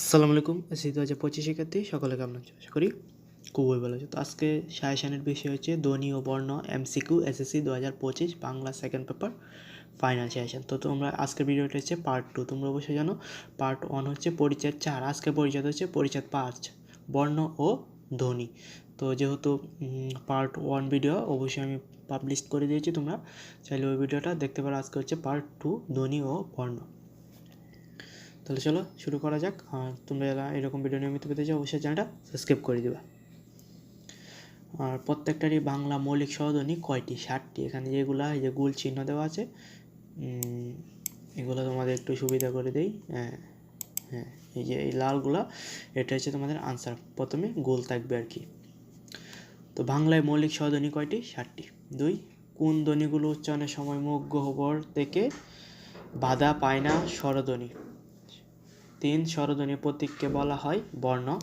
আসসালামু আলাইকুম এসি দু হাজার পঁচিশ শিক্ষার্থী সকলে কেমন আছো? আশা করি খুবই ভালো আছে। তো আজকে সায়াসানের বিষয় হচ্ছে ধ্বনি ও বর্ণ এমসিকিউ এসএসসি দু হাজার পঁচিশ, Bangla second paper final suggestion তো তোমরা আজকের ভিডিওটা হচ্ছে পার্ট টু তোমরা অবশ্যই জানো পার্ট ওয়ান হচ্ছে পরিচয় চার, আজকে পরিচয় হচ্ছে পরিচয় পাঁচ, বর্ণ ও ধ্বনি তো যেহেতু পার্ট ওয়ান ভিডিও অবশ্যই আমি পাবলিশ করে দিয়েছি তোমরা, চাইলে ওই ভিডিওটা দেখতে পারো, আজকে হচ্ছে পার্ট টু ধ্বনি ও বর্ণ। তাহলে চলো শুরু করা যাক। আর তোমরা যারা এরকম ভিডিও নিয়মিত পেতে চাও, অবশ্যই চ্যানেলটা সাবস্ক্রাইব করে দেবে। আর প্রত্যেকটারই বাংলা মৌলিক সহধ্বনি কয়টি? ষাটটি এখানে যেগুলা, এই যে গুল চিহ্ন দেওয়া আছে এগুলো তোমাদের একটু সুবিধা করে দেই। হ্যাঁ হ্যাঁ এই যে এই লালগুলা, এটা হচ্ছে তোমাদের আনসার প্রথমে গোল থাকবে আর কি। তো বাংলায় মৌলিক স্বরধ্বনি কয়টি? ষাটটি দুই, কোন ধ্বনিগুলো উচ্চারণের সময় মুখ, গহ্বর থেকে বাধা পায় না স্বরধ্বনি? তিন স্বরধ্বনি প্রতীককে বলা হয় বর্ণ।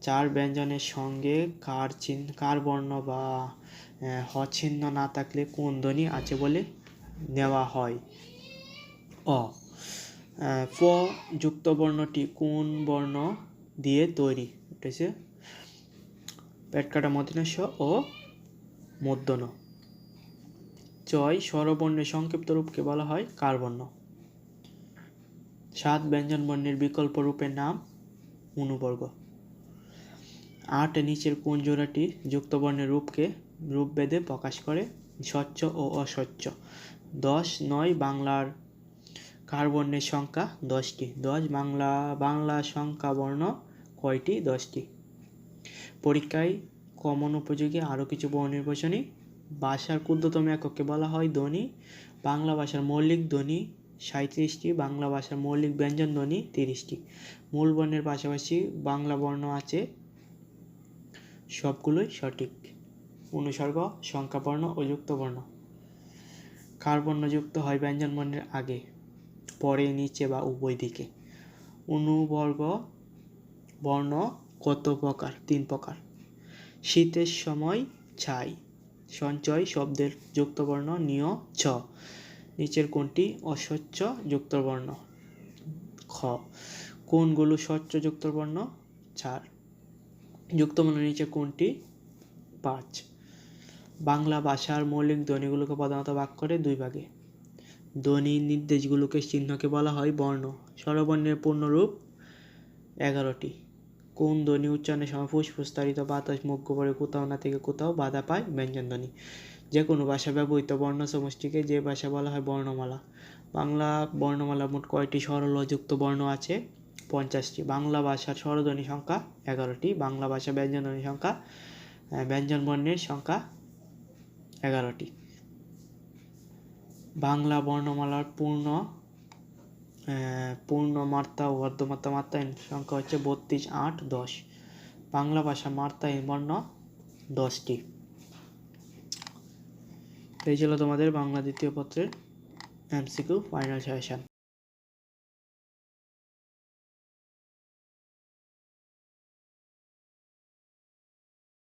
চার ব্যঞ্জনের সঙ্গে কার চিহ্ন, কার বর্ণ বা হ চিহ্ন না থাকলে কোন ধ্বনি আছে বলে নেওয়া হয়? অ। প যুক্ত বর্ণটি কোন বর্ণ দিয়ে তৈরি? হচ্ছে পেটকাটা মদিনাস্য ও মধ্যন। চয় স্বরবর্ণের সংক্ষিপ্ত রূপকে বলা হয় কার বর্ণ। সাত ব্যঞ্জন বর্ণের বিকল্প রূপের নাম অনুবর্গ। আট নিচের কোন জোড়াটি যুক্ত বর্ণের রূপকে রূপভেদে প্রকাশ করে? স্বচ্ছ ও অস্বচ্ছ। দশ নয় বাংলার কার বর্ণের সংখ্যা দশটি? দশ বাংলা বাংলা সংখ্যা বর্ণ কয়টি? দশটি। পরীক্ষায় কমন উপযোগী আরও কিছু বর্ণ নির্বাচনী। ভাষার ক্ষুদ্রতম এককে বলা হয় ধ্বনি। বাংলা ভাষার মৌলিক ধ্বনি সাঁত্রিশটি বাংলা ভাষার মৌলিক ব্যঞ্জন ধ্বনি তিরিশটি। মূল বর্ণের পাশাপাশি বাংলা বর্ণ আছে সবগুলোই সঠিক। অনুসর্গ সংখ্যা বর্ণ ও যুক্ত বর্ণ কার বর্ণ যুক্ত হয় ব্যঞ্জন বর্ণের আগে? পরে, নিচে বা উভয় দিকে। অনুবর্গ বর্ণ কত প্রকার? তিন প্রকার। শীতের সময় ছাই, সঞ্চয়, শব্দের যুক্ত বর্ণ নিয়, ছ। নিচের কোনটি অস্বচ্ছ যুক্ত বর্ণ খ কোনগুলো স্বচ্ছ যুক্ত বর্ণ চার যুক্ত বর্ণ নিচে কোনটি পাঁচ। বাংলা ভাষার মৌলিক ধ্বনিগুলোকে প্রধানত ভাগ করে দুই ভাগে। ধ্বনি নির্দেশগুলোকে চিহ্নকে বলা হয় বর্ণ। স্বরবর্ণের পূর্ণরূপ এগারোটি। কোন ধ্বনি উচ্চারণের সময় ফুসফুস তাড়িত বাতাস মুখ করে কোথাও না থেকে কোথাও বাধা পায় ব্যঞ্জন ধ্বনি যে কোনো ভাষা ব্যবহৃত বর্ণ সমষ্টিকে যে ভাষা বলা হয় বর্ণমালা। বাংলা বর্ণমালা মোট কয়টি সরল ও যুক্ত বর্ণ আছে? পঞ্চাশটি। বাংলা ভাষার স্বরধ্বনি সংখ্যা এগারোটি। বাংলা ভাষা ব্যঞ্জন ধ্বনি সংখ্যা ব্যঞ্জন বর্ণের সংখ্যা এগারোটি। বাংলা বর্ণমালার পূর্ণ পূর্ণ মাত্রা ও অর্ধমাত্রা মাত্রা সংখ্যা হচ্ছে বত্রিশ, আট, দশ। বাংলা ভাষা মাত্রা এর বর্ণ দশটি। এই ছিল তোমাদের বাংলা দ্বিতীয় পত্রের এমসিকিউ ফাইনাল সাজেশন।